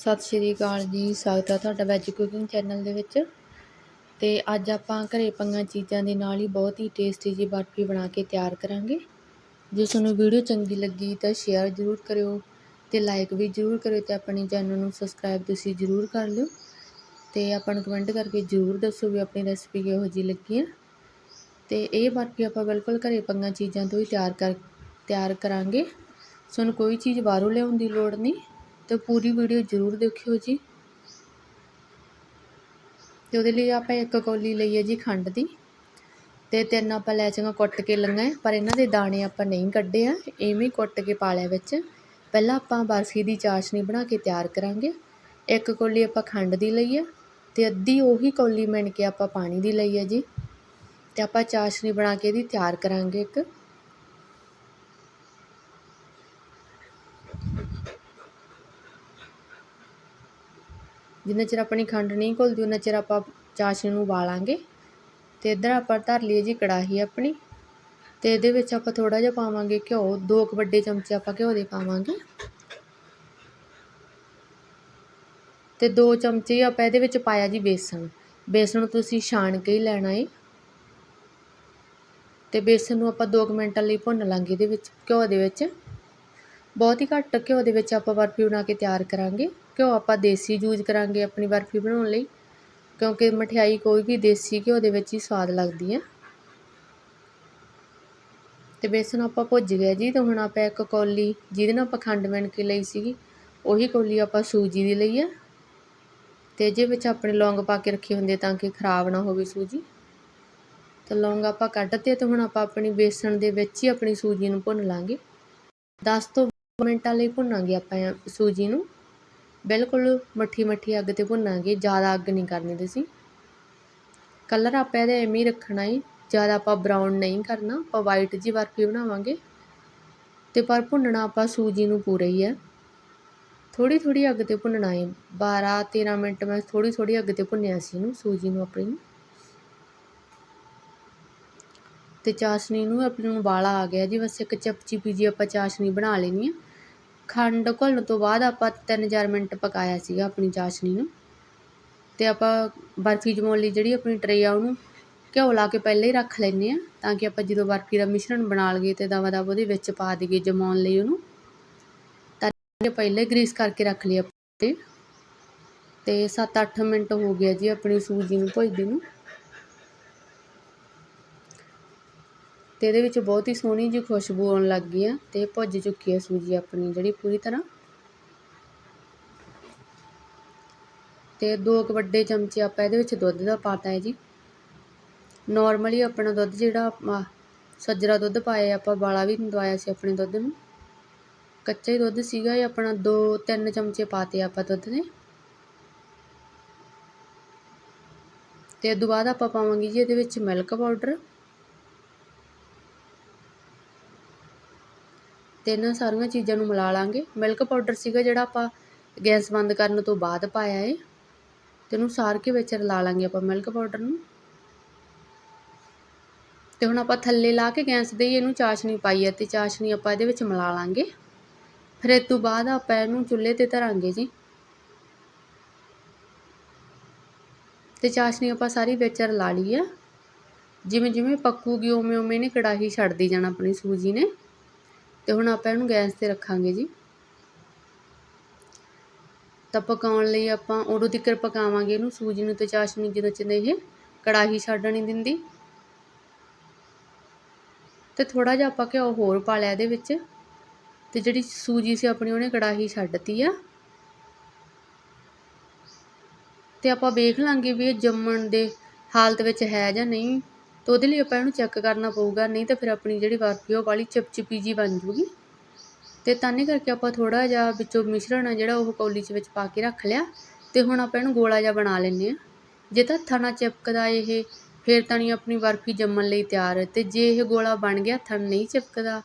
ਸਤਿ ਸ਼੍ਰੀ ਅਕਾਲ ਜੀ, ਸਵਾਗਤ ਹੈ ਤੁਹਾਡਾ ਵੈਜ ਕੁਕਿੰਗ ਚੈਨਲ ਦੇ ਵਿੱਚ। ਤੇ ਅੱਜ ਆਪਾਂ ਘਰੇ ਪੰਗਾਂ ਚੀਜ਼ਾਂ ਦੇ ਨਾਲ ਹੀ ਬਹੁਤ ਹੀ ਟੇਸਟੀ ਜੀ ਬਰਫੀ ਬਣਾ ਕੇ ਤਿਆਰ ਕਰਾਂਗੇ। ਜੇ ਤੁਹਾਨੂੰ ਵੀਡੀਓ ਚੰਗੀ ਲੱਗੀ ਤਾਂ ਸ਼ੇਅਰ ਜ਼ਰੂਰ ਕਰਿਓ ਤੇ ਲਾਈਕ ਵੀ ਜ਼ਰੂਰ ਕਰਿਓ ਤੇ ਆਪਣੇ ਚੈਨਲ ਨੂੰ ਸਬਸਕ੍ਰਾਈਬ ਤੁਸੀਂ ਜ਼ਰੂਰ ਕਰ ਲਿਓ। ਤੇ ਆਪਾਂ ਨੂੰ ਕਮੈਂਟ ਕਰਕੇ ਜ਼ਰੂਰ ਦੱਸੋ ਵੀ ਆਪਣੀ ਰੈਸਪੀ ਕਿਹੋ ਜੀ ਲੱਗੀ ਹੈ ਤੇ ਇਹ ਬਰਫੀ ਆਪਾਂ ਬਿਲਕੁਲ ਘਰੇ ਪੰਗਾਂ ਚੀਜ਼ਾਂ ਤੋਂ ਹੀ ਤਿਆਰ ਕਰ, ਤਿਆਰ ਕਰਾਂਗੇ। ਤੁਹਾਨੂੰ ਕੋਈ ਚੀਜ਼ ਬਾਹਰੋਂ ਲਿਆਉਣ ਦੀ ਲੋੜ ਨਹੀਂ। ਤੇ ਪੂਰੀ ਵੀਡੀਓ ਜ਼ਰੂਰ ਦੇਖਿਓ ਜੀ। ਤੇ ਉਹਦੇ ਲਈ ਆਪਾਂ ਇੱਕ ਕੌਲੀ ਲਈ ਹੈ ਜੀ ਖੰਡ ਦੀ। ਤੇ ਤਿੰਨ ਆਪਾਂ ਲੈਚੀਆਂ ਕੁੱਟ ਕੇ ਲਈਆਂ ਪਰ ਇਹਨਾਂ ਦੇ ਦਾਣੇ ਆਪਾਂ ਨਹੀਂ ਕੱਢੇ ਆ ਐਵੇਂ ਕੁੱਟ ਕੇ ਪਾ ਲਿਆ ਵਿੱਚ। ਪਹਿਲਾਂ ਆਪਾਂ ਬਰਫੀ ਦੀ ਚਾਸ਼ਨੀ ਬਣਾ ਕੇ ਤਿਆਰ ਕਰਾਂਗੇ। ਇੱਕ ਕੌਲੀ ਆਪਾਂ ਖੰਡ ਦੀ ਲਈ ਹੈ ਤੇ ਅੱਧੀ ਉਹੀ ਕੌਲੀ ਮਿਣ ਕੇ ਆਪਾਂ ਪਾਣੀ ਦੀ ਲਈ ਹੈ ਜੀ। ਤੇ ਆਪਾਂ ਚਾਸ਼ਨੀ ਬਣਾ ਕੇ ਇਹਦੀ ਤਿਆਰ ਕਰਾਂਗੇ ਇੱਕ। ਜਿੰਨਾ ਚਿਰ ਆਪਣੀ ਖੰਡ ਨਹੀਂ ਘੁਲਦੀ, ਉਨਾ ਚਿਰ ਆਪਾਂ ਚਾਸ਼ਨੀ ਨੂੰ ਉਬਾਲਾਂਗੇ। ਅਤੇ ਇੱਧਰ ਆਪਾਂ ਧਰ ਲਈਏ ਜੀ ਕੜਾਹੀ ਆਪਣੀ। ਅਤੇ ਇਹਦੇ ਵਿੱਚ ਆਪਾਂ ਥੋੜ੍ਹਾ ਜਿਹਾ ਪਾਵਾਂਗੇ ਘਿਓ। ਦੋ ਕੁ ਵੱਡੇ ਚਮਚੇ ਆਪਾਂ ਘਿਓ ਦੇ ਪਾਵਾਂਗੇ। ਅਤੇ ਦੋ ਚਮਚੇ ਆਪਾਂ ਇਹਦੇ ਵਿੱਚ ਪਾਇਆ ਜੀ ਬੇਸਣ। ਬੇਸਣ ਤੁਸੀਂ ਛਾਣ ਕੇ ਹੀ ਲੈਣਾ ਏ। ਅਤੇ ਬੇਸਣ ਨੂੰ ਆਪਾਂ 2 ਮਿੰਟਾਂ ਲਈ ਭੁੰਨ ਲਾਂਗੇ ਇਹਦੇ ਵਿੱਚ ਘਿਓ ਦੇ ਵਿੱਚ। ਬਹੁਤ ਹੀ ਘੱਟ ਘਿਓ ਦੇ ਵਿੱਚ ਆਪਾਂ ਬਰਫੀ ਬਣਾ ਕੇ ਤਿਆਰ ਕਰਾਂਗੇ। ਘਿਓ ਆਪਾਂ ਦੇਸੀ ਯੂਜ਼ ਕਰਾਂਗੇ ਆਪਣੀ ਬਰਫੀ ਬਣਾਉਣ ਲਈ, ਕਿਉਂਕਿ ਮਠਿਆਈ ਕੋਈ ਵੀ ਦੇਸੀ ਘਿਓ ਦੇ ਵਿੱਚ ਹੀ ਸਵਾਦ ਲੱਗਦੀ ਆ। ਤੇ ਬੇਸਣ ਆਪਾਂ ਭੁੱਜ ਗਿਆ ਜੀ, ਤੇ ਹੁਣ ਆਪਾਂ ਇੱਕ ਕੌਲੀ ਜਿਹਦੇ ਨਾਲ ਆਪਾਂ ਖੰਡ ਮਿਣ ਕੇ ਲਈ ਸੀਗੀ, ਉਹੀ ਕੌਲੀ ਆਪਾਂ ਸੂਜੀ ਦੀ ਲਈ ਆ। ਤੇ ਜੇ ਵਿੱਚ ਆਪਣੇ ਲੌਂਗ ਪਾ ਕੇ ਰੱਖੇ ਹੁੰਦੇ ਤਾਂ ਕਿ ਖਰਾਬ ਨਾ ਹੋਵੇ ਸੂਜੀ। ਤੇ ਲੌਂਗ ਆਪਾਂ ਕੱਢਤੇ ਤੇ ਹੁਣ ਆਪਾਂ ਆਪਣੀ ਬੇਸਣ ਦੇ ਵਿੱਚ ਹੀ ਆਪਣੀ ਸੂਜੀ ਨੂੰ ਭੁੰਨ ਲਾਂਗੇ। 10 ਤੋਂ ਮਿੰਟਾਂ ਲਈ ਭੁੰਨਾਂਗੇ ਆਪਾਂ ਸੂਜੀ ਨੂੰ। ਬਿਲਕੁਲ ਮੱਠੀ ਮੱਠੀ ਅੱਗ ਤੇ ਭੁੰਨਾਂਗੇ, ਜ਼ਿਆਦਾ ਅੱਗ ਨਹੀਂ ਕਰਨੀ ਤੁਸੀਂ ਕਲਰ ਆਪਾਂ ਇਹਦਾ ਐਵੇਂ ਹੀ ਰੱਖਣਾ ਹੈ ਜ਼ਿਆਦਾ ਆਪਾਂ ਬਰਾਊਨ ਨਹੀਂ ਕਰਨਾ, ਆਪਾਂ ਵਾਈਟ ਜੀ ਬਰਫੀ ਬਣਾਵਾਂਗੇ। ਤੇ ਪਰ ਭੁੰਨਣਾ ਆਪਾਂ ਸੂਜੀ ਨੂੰ ਪੂਰਾ ਹੀ ਹੈ ਥੋੜੀ ਥੋੜੀ ਅੱਗ ਤੇ ਭੁੰਨਣਾ ਹੈ 12 13 ਮਿੰਟ ਮੈਂ ਥੋੜੀ ਥੋੜੀ ਅੱਗ ਤੇ ਭੁੰਨਿਆ ਸੀ ਇਹਨੂੰ, ਸੂਜੀ ਨੂੰ ਆਪਣੀ। ਨੂੰ ਤੇ ਚਾਸ਼ਨੀ ਨੂੰ ਆਪਣੀ ਨੂੰ ਵਾਲਾ ਆ ਗਿਆ ਜੀ, ਬਸ ਇੱਕ ਚਪਚੀ ਪੀ ਜੀ ਆਪਾਂ ਚਾਸ਼ਨੀ ਬਣਾ ਲੈਣੀ ਹੈ ਖੰਡ ਘੁਲਣ ਤੋਂ ਬਾਅਦ ਆਪਾਂ 3-4 ਮਿੰਟ ਪਕਾਇਆ ਸੀਗਾ ਆਪਣੀ ਚਾਸ਼ਨੀ ਨੂੰ। ਅਤੇ ਆਪਾਂ ਬਰਫੀ ਜਮਾਉਣ ਲਈ ਜਿਹੜੀ ਆਪਣੀ ਟਰੇ ਆ ਉਹਨੂੰ ਘਿਓ ਲਾ ਕੇ ਪਹਿਲਾਂ ਹੀ ਰੱਖ ਲੈਂਦੇ ਹਾਂ ਤਾਂ ਕਿ ਆਪਾਂ ਜਦੋਂ ਬਰਫੀ ਦਾ ਮਿਸ਼ਰਣ ਬਣਾ ਲਈਏ ਤੇ ਦਵਾ ਦਵਾ ਉਹਦੇ ਵਿੱਚ ਪਾ ਦੇਈਏ ਜਮਾਉਣ ਲਈ ਉਹਨੂੰ। ਤਾਂ ਪਹਿਲਾਂ ਹੀ ਗਰੀਸ ਕਰਕੇ ਰੱਖ ਲਈ ਆਪਾਂ ਤੇ। 7-8 ਮਿੰਟ ਹੋ ਗਿਆ ਜੀ ਆਪਣੀ ਸੂਜੀ ਨੂੰ ਭੁੱਜਦੀ ਨੂੰ। ਅਤੇ ਇਹਦੇ ਵਿੱਚ ਬਹੁਤ ਹੀ ਸੋਹਣੀ ਜਿਹੀ ਖੁਸ਼ਬੂ ਆਉਣ ਲੱਗ ਗਈ ਆ ਅਤੇ ਭੁੱਜ ਚੁੱਕੀ ਹੈ ਸੂਜੀ ਆਪਣੀ ਜਿਹੜੀ ਪੂਰੀ ਤਰ੍ਹਾਂ। ਅਤੇ ਦੋ ਕੁ ਵੱਡੇ ਚਮਚੇ ਆਪਾਂ ਇਹਦੇ ਵਿੱਚ ਦੁੱਧ ਦਾ ਪਾਤਾ ਹੈ ਜੀ। ਨਾਰਮਲੀ ਆਪਣਾ ਦੁੱਧ ਜਿਹੜਾ ਸੱਜਰਾ ਦੁੱਧ ਪਾਇਆ ਆਪਾਂ ਵਾਲਾ ਵੀ ਦਵਾਇਆ ਸੀ ਆਪਣੇ ਦੁੱਧ ਨੂੰ। ਕੱਚਾ ਹੀ ਦੁੱਧ ਸੀਗਾ ਇਹ, ਆਪਣਾ 2-3 ਚਮਚੇ ਪਾਤੇ ਆਪਾਂ ਦੁੱਧ ਦੇ। ਤੇ ਤੋਂ ਬਾਅਦ ਆਪਾਂ ਪਾਵਾਂਗੇ ਜੀ ਇਹਦੇ ਵਿੱਚ ਮਿਲਕ ਪਾਊਡਰ ਤੇ ਇਹਨਾਂ ਸਾਰੀਆਂ ਚੀਜ਼ਾਂ ਨੂੰ ਮਿਲਾ ਲਵਾਂਗੇ ਮਿਲਕ ਪਾਊਡਰ ਸੀਗਾ ਜਿਹੜਾ ਆਪਾਂ ਗੈਸ ਬੰਦ ਕਰਨ ਤੋਂ ਬਾਅਦ ਪਾਇਆ ਏ। ਤੇ ਇਹਨੂੰ ਸਾਰ ਕੇ ਵਿੱਚ ਰਲਾ ਲਾਂਗੇ ਆਪਾਂ ਮਿਲਕ ਪਾਊਡਰ ਨੂੰ। ਤੇ ਹੁਣ ਆਪਾਂ ਥੱਲੇ ਲਾ ਕੇ ਗੈਸ ਦੇ ਇਹਨੂੰ ਚਾਸ਼ਨੀ ਪਾਈ ਹੈ ਤੇ ਚਾਸ਼ਨੀ ਆਪਾਂ ਇਹਦੇ ਵਿੱਚ ਮਿਲਾ ਲਾਂਗੇ। ਫਿਰ ਇਸ ਤੋਂ ਬਾਅਦ ਆਪਾਂ ਇਹਨੂੰ ਚੁੱਲ੍ਹੇ ਤੇ ਧਰਾਂਗੇ ਜੀ। ਤੇ ਚਾਸ਼ਨੀ ਆਪਾਂ ਸਾਰੀ ਵਿੱਚ ਰਲਾ ਲਈ ਆ। ਜਿਵੇਂ ਜਿਵੇਂ ਪੱਕੂਗੀ ਉਵੇਂ ਉਵੇਂ ਨੇ ਕੜਾਹੀ ਛੱਡਦੀ ਜਾਣਾ ਆਪਣੀ ਸੂਜੀ ਨੇ। ਤੇ ਹੁਣ ਆਪਾਂ ਇਹਨੂੰ ਗੈਸ ਤੇ ਰੱਖਾਂਗੇ ਜੀ। ਤਾਂ ਪਕਾਉਣ ਲਈ ਆਪਾਂ ਉਦੋਂ ਤੱਕ ਪਕਾਵਾਂਗੇ ਇਹਨੂੰ, ਸੂਜੀ ਨੂੰ ਤੇ ਚਾਸ਼ਨੀ ਜਦੋਂ ਚਿੰਦੇ ਇਹ ਕੜਾਹੀ ਛੱਡ ਨਹੀਂ ਦਿੰਦੀ। ਤੇ ਥੋੜਾ ਜਿਹਾ ਆਪਾਂ ਘਿਓ ਹੋਰ ਪਾ ਲਿਆ ਇਹਦੇ ਵਿੱਚ। ਤੇ ਜਿਹੜੀ ਸੂਜੀ ਸੀ ਆਪਣੀ ਉਹਨੇ ਕੜਾਹੀ ਛੱਡਤੀ ਆ। ਤੇ ਆਪਾਂ ਵੇਖ ਲਾਂਗੇ ਵੀ ਇਹ ਜੰਮਣ ਦੇ ਹਾਲਤ ਵਿੱਚ ਹੈ ਜਾਂ ਨਹੀਂ। ਤਾਂ ਉਹਦੇ ਲਈ ਆਪਾਂ ਇਹਨੂੰ ਚੈੱਕ ਕਰਨਾ ਪਊਗਾ, ਨਹੀਂ ਤਾਂ ਫਿਰ ਆਪਣੀ ਜਿਹੜੀ ਬਰਫੀ ਉਹ ਵਾਲੀ ਚਿਪਚਿਪੀ ਜੀ ਬਣ ਜੂਗੀ। ਤੇ ਤਾਨੇ ਕਰਕੇ ਆਪਾਂ ਥੋੜਾ ਜਿਹਾ ਵਿੱਚੋਂ ਮਿਸ਼ਰਣ ਆ ਜਿਹੜਾ ਉਹ ਕੌਲੀ 'ਚ ਵਿੱਚ ਪਾ ਕੇ ਰੱਖ ਲਿਆ, ਤੇ ਹੁਣ ਆਪਾਂ ਇਹਨੂੰ ਗੋਲਾ ਜਿਹਾ ਬਣਾ ਲੈਂਦੇ ਆ ਜੇ ਤਾਂ ਹੱਥਾਂ ਨਾਲ ਚਿਪਕਦਾ ਇਹ, ਫਿਰ ਤਾਂ ਨਹੀਂ ਆਪਣੀ ਬਰਫੀ ਜੰਮਣ ਲਈ ਤਿਆਰ। ਹੈ ਤੇ ਜੇ ਇਹ ਗੋਲਾ ਬਣ ਗਿਆ, ਹੱਥਾਂ ਨਹੀਂ ਚਿਪਕਦਾ,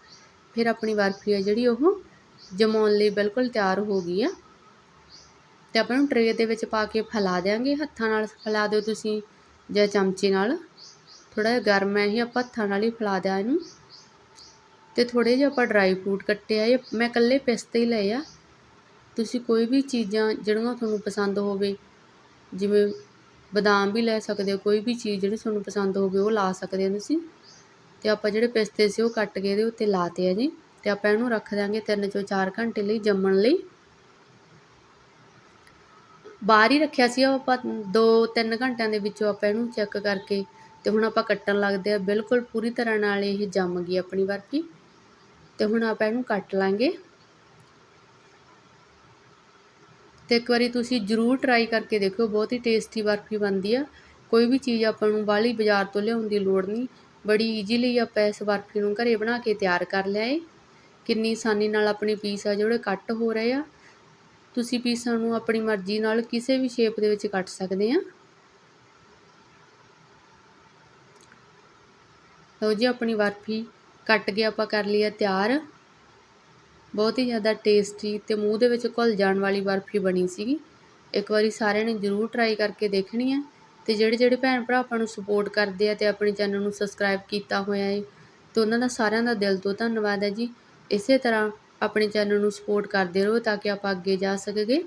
ਫਿਰ ਆਪਣੀ ਬਰਫੀ ਆ ਜਿਹੜੀ ਉਹ ਜਮਾਉਣ ਲਈ ਬਿਲਕੁਲ ਤਿਆਰ ਹੋ ਗਈ ਆ। ਤੇ ਆਪਾਂ ਨੂੰ ਟਰੇ ਦੇ ਵਿੱਚ ਪਾ ਕੇ ਫੈਲਾ ਦੇਾਂਗੇ ਹੱਥਾਂ ਨਾਲ ਫੈਲਾ ਦਿਓ ਤੁਸੀਂ ਜਾਂ ਚਮਚੇ ਨਾਲ। ਥੋੜਾ ਜਿਹਾ ਗਰਮ ਹੈ ਇਹ ਆਪਾਂ ਹੱਥਾਂ ਨਾਲ ਹੀ ਫੈਲਾ ਦਿਆ ਇਹਨੂੰ। ਤੇ ਥੋੜੇ ਜਿਹਾ ਆਪਾਂ ਡਰਾਈ ਫਰੂਟ ਕੱਟੇ ਆ, ਇਹ ਮੈਂ ਇਕੱਲੇ ਪਿਸਤੇ ਹੀ ਲਏ ਆ। ਤੁਸੀਂ ਕੋਈ ਵੀ ਚੀਜ਼ਾਂ ਜਿਹੜੀਆਂ ਤੁਹਾਨੂੰ ਪਸੰਦ ਹੋਵੇ, ਜਿਵੇਂ ਬਦਾਮ ਵੀ ਲੈ ਸਕਦੇ ਹੋ, ਕੋਈ ਵੀ ਚੀਜ਼ ਜਿਹੜੀ ਤੁਹਾਨੂੰ ਪਸੰਦ ਹੋਵੇ ਉਹ ਲਾ ਸਕਦੇ ਹੋ ਤੁਸੀਂ। ਤੇ ਆਪਾਂ ਜਿਹੜੇ ਪਿਸਤੇ ਸੀ ਉਹ ਕੱਟ ਕੇ ਇਹਦੇ ਉੱਤੇ ਲਾਤੇ ਆ ਜੀ। ਤੇ ਆਪਾਂ ਇਹਨੂੰ ਰੱਖ ਦਾਂਗੇ 3 ਤੋਂ 4 ਘੰਟੇ ਲਈ ਜੰਮਣ ਲਈ। ਬਾਹਰ ਹੀ ਰੱਖਿਆ ਸੀ ਉਹ ਆਪਾਂ 2-3 ਘੰਟਿਆਂ ਦੇ ਵਿੱਚੋਂ ਆਪਾਂ ਇਹਨੂੰ ਚੈੱਕ ਕਰਕੇ ਤੇ ਹੁਣ ਆਪਾਂ ਕੱਟਣ ਲੱਗਦੇ ਆ ਬਿਲਕੁਲ ਪੂਰੀ ਤਰ੍ਹਾਂ ਨਾਲ ਇਹ ਜੰਮ ਗਈ ਆਪਣੀ ਬਰਫੀ। ਤੇ ਹੁਣ ਆਪਾਂ ਇਹਨੂੰ ਕੱਟ ਲਾਂਗੇ। ਤੇ ਇੱਕ ਵਾਰੀ ਤੁਸੀਂ ਜ਼ਰੂਰ ਟਰਾਈ ਕਰਕੇ ਦੇਖਿਓ, ਬਹੁਤ ਹੀ ਟੇਸਟੀ ਬਰਫੀ ਬਣਦੀ ਆ। ਕੋਈ ਵੀ ਚੀਜ਼ ਆਪਾਂ ਨੂੰ ਬਾਹਲੀ ਬਾਜ਼ਾਰ ਤੋਂ ਲਿਆਉਣ ਦੀ ਲੋੜ ਨਹੀਂ। ਬੜੀ ਈਜ਼ੀਲੀ ਆਪਾਂ ਇਸ ਬਰਫੀ ਨੂੰ ਘਰੇ ਬਣਾ ਕੇ ਤਿਆਰ ਕਰ ਲਿਆ ਏ। ਕਿੰਨੀ ਆਸਾਨੀ ਨਾਲ ਆਪਣੇ ਪੀਸ ਆ ਜਿਹੜੇ ਕੱਟ ਹੋ ਰਹੇ ਆ। ਤੁਸੀਂ ਪੀਸਾਂ ਨੂੰ ਆਪਣੀ ਮਰਜ਼ੀ ਨਾਲ ਕਿਸੇ ਵੀ ਸ਼ੇਪ ਦੇ ਵਿੱਚ ਕੱਟ ਸਕਦੇ ਆ। ਲਓ ਜੀ, ਆਪਣੀ ਬਰਫੀ ਕੱਟ ਕੇ ਆਪਾਂ ਕਰ ਲਈ ਆ ਤਿਆਰ। ਬਹੁਤ ਹੀ ਜ਼ਿਆਦਾ ਟੇਸਟੀ ਤੇ ਮੂੰਹ ਦੇ ਵਿੱਚ ਘੁਲ ਜਾਣ ਵਾਲੀ ਬਰਫੀ ਬਣੀ ਸੀਗੀ। ਇੱਕ ਵਾਰੀ ਸਾਰਿਆਂ ਨੇ ਜ਼ਰੂਰ ਟਰਾਈ ਕਰਕੇ ਦੇਖਣੀ ਹੈ ਤੇ ਜਿਹੜੇ ਜਿਹੜੇ ਭੈਣ ਭਰਾ ਆਪਾਂ ਨੂੰ ਸਪੋਰਟ ਕਰਦੇ ਆ ਤੇ ਆਪਣੇ ਚੈਨਲ ਨੂੰ ਸਬਸਕ੍ਰਾਈਬ ਕੀਤਾ ਹੋਇਆ ਹੈ ਤੇ ਉਹਨਾਂ ਦਾ ਸਾਰਿਆਂ ਦਾ ਦਿਲ ਤੋਂ ਧੰਨਵਾਦ ਹੈ ਜੀ। ਇਸੇ ਤਰ੍ਹਾਂ ਆਪਣੇ ਚੈਨਲ ਨੂੰ ਸਪੋਰਟ ਕਰਦੇ ਰਹੋ ਤਾਂ ਕਿ ਆਪਾਂ ਅੱਗੇ ਜਾ ਸਕਗੇ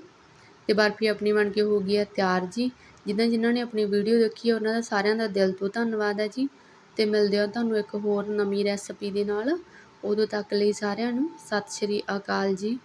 ਤੇ ਬਰਫੀ ਆਪਣੀ ਬਣ ਕੇ ਹੋ ਗਈ ਹੈ ਤਿਆਰ ਜੀ। ਜਿਨ੍ਹਾਂ ਜਿਨ੍ਹਾਂ ਨੇ ਆਪਣੀ ਵੀਡੀਓ ਦੇਖੀ ਹੈ ਉਹਨਾਂ ਦਾ ਸਾਰਿਆਂ ਦਾ ਦਿਲ ਤੋਂ ਧੰਨਵਾਦ ਹੈ ਜੀ। ਅਤੇ ਮਿਲਦੇ ਹਾਂ ਤੁਹਾਨੂੰ ਇੱਕ ਹੋਰ ਨਵੀਂ ਰੈਸਪੀ ਦੇ ਨਾਲ। ਉਦੋਂ ਤੱਕ ਲਈ ਸਾਰਿਆਂ ਨੂੰ ਸਤਿ ਸ਼੍ਰੀ ਅਕਾਲ ਜੀ।